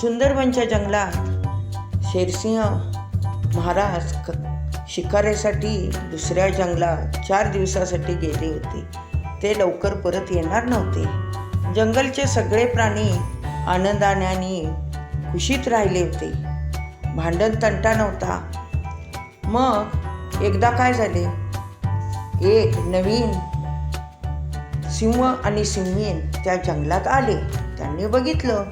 सुंदरबनच्या जंगलात शेरसिंह महाराज क शिकारीसाठी दुसऱ्या जंगलात चार दिवसासाठी गेले होते. ते लवकर परत येणार नव्हते. जंगलचे सगळे प्राणी आनंदाने आणि खुशीत राहिले होते. भांडण तंटा नव्हता. मग एकदा काय झाले? एक नवीन सिंह आणि सिंहीन त्या जंगलात आले. त्यांनी बघितलं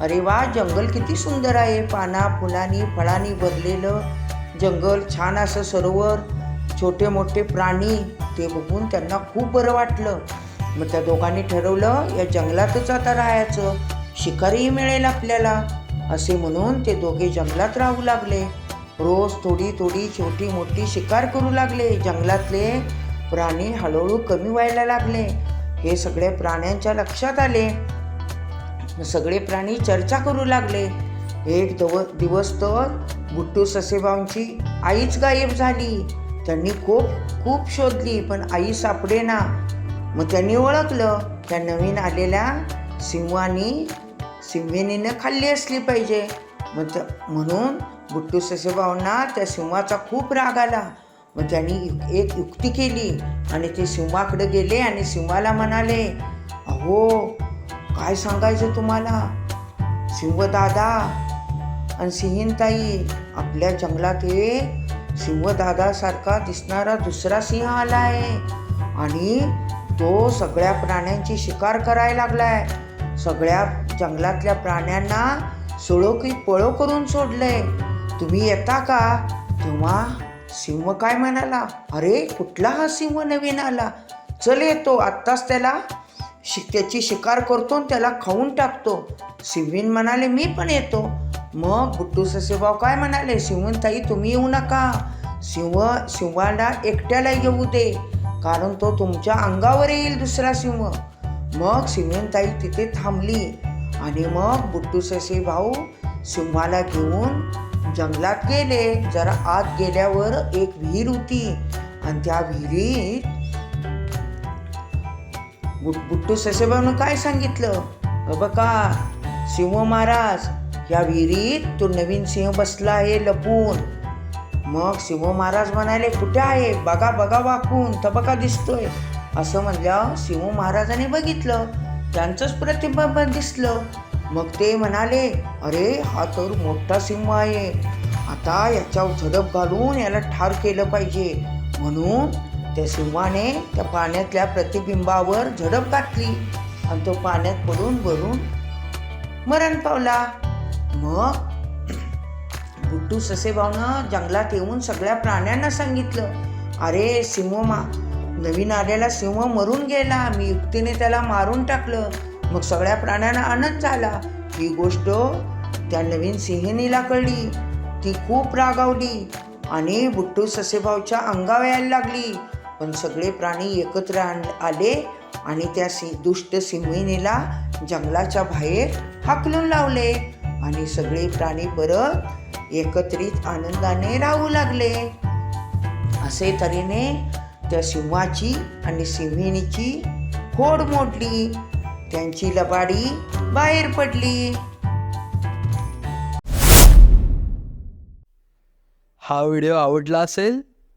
अरे वा जंगल किती सुंदर आहे. पाना फुलांनी फळांनी भरलेलं जंगल छान असं सरोवर छोटे मोठे प्राणी ते बघून त्यांना खूप बरं वाटलं. मग त्या दोघांनी ठरवलं या जंगलातच आता राहायचं. शिकारीही मिळेल आपल्याला असे म्हणून ते दोघे जंगलात राहू लागले. रोज थोडी थोडी छोटी मोठी शिकार करू लागले. जंगलातले प्राणी हळूहळू कमी व्हायला लागले. हे सगळे प्राण्यांच्या लक्षात आले. सगळे प्राणी चर्चा करू लागले. एक दव दिवस तर बुट्टू ससेबाऊंची आईच गायब झाली. त्यांनी खूप खूप शोधली पण आई सापडेना मग त्यांनी ओळखलं त्या नवीन आलेल्या सिंहानी सिंहिणीनं खाल्ली असली पाहिजे. मग त्या म्हणून बुट्टू ससेबाऊंना त्या सिंहाचा खूप राग आला. मग त्यांनी एक- एक युक्ती केली आणि ते सिंहाकडे गेले आणि सिंहाला म्हणाले अहो काय सांगायचं तुम्हाला? सिंहदादा आणि सिंहीणताई आपल्या जंगलात हे सिंहदादासारखा दिसणारा दुसरा सिंह आला आहे आणि तो सगळ्या प्राण्यांची शिकार करायला लागलाय. सगळ्या जंगलातल्या प्राण्यांना सोळो की पळो करून सोडलंय. तुम्ही येता का? तेव्हा सिंह काय म्हणाला? अरे कुठला हा सिंह नवीन आला? चल येतो आत्ताच त्याला त्याची शिकार करतो आणि त्याला खाऊन टाकतो. सिंहीण म्हणाले मी पण येतो. मग गुट्टू ससेबाव काय म्हणाले सिंहताई तुम्ही येऊ नका. सिंह सिंहाला एकट्याला येऊ दे कारण तो तुमच्या अंगावर येईल दुसरा सिंह मग सिंहताई तिथे थांबली आणि मग बुट्टू ससे भाऊ सिंहाला घेऊन जंगलात गेले. जरा आत गेल्यावर एक विहीर होती आणि त्या विहिरीत बुट- बुट्टू ससेबानं काय सांगितलं? "अ बघा सिंह महाराज या विहिरीत तो नवीन सिंह बसला आहे लपून. मग सिंह महाराज म्हणाले कुठे आहे? बघा बघा वाकून तर बघा दिसतोय. असं म्हणल्यावर सिंह महाराजाने बघितलं. त्यांचंच प्रतिबिंब दिसलं. मग ते म्हणाले अरे हा तर मोठा सिंह आहे. आता याच्यावर झडप घालून याला ठार केलं पाहिजे. म्हणून त्या सिंहाने त्या पाण्यातल्या प्रतिबिंबावर झडप घातली आणि तो पाण्यात पडून भरून मरण पावला. मग बुट्टू ससेबावनं जंगलात येऊन सगळ्या प्राण्यांना सांगितलं अरे सिंह मा नवीन आलेला सिंह मरून गेला. मी युक्तीने त्याला मारून टाकलं. मग सगळ्या प्राण्यांना आनंद झाला. ही गोष्ट त्या नवीन सिंहिणीला कळली. ती खूप रागावली आणि बुट्टू ससेभावच्या अंगावर यायला लागली. पण सगळे प्राणी एकत्र आण आले आणि त्या सि दुष्ट सिंहिणीला जंगलाच्या बाहेर हाकलून लावले आणि सगळे प्राणी परत एकत्रित आनंदाने राहू लागले. असे तऱ्हेने त्या सिंहाची आणि सिंहिणीची खोड मोडली. त्यांची लबाडी बाहेर पडली. हा व्हिडिओ आवडला असेल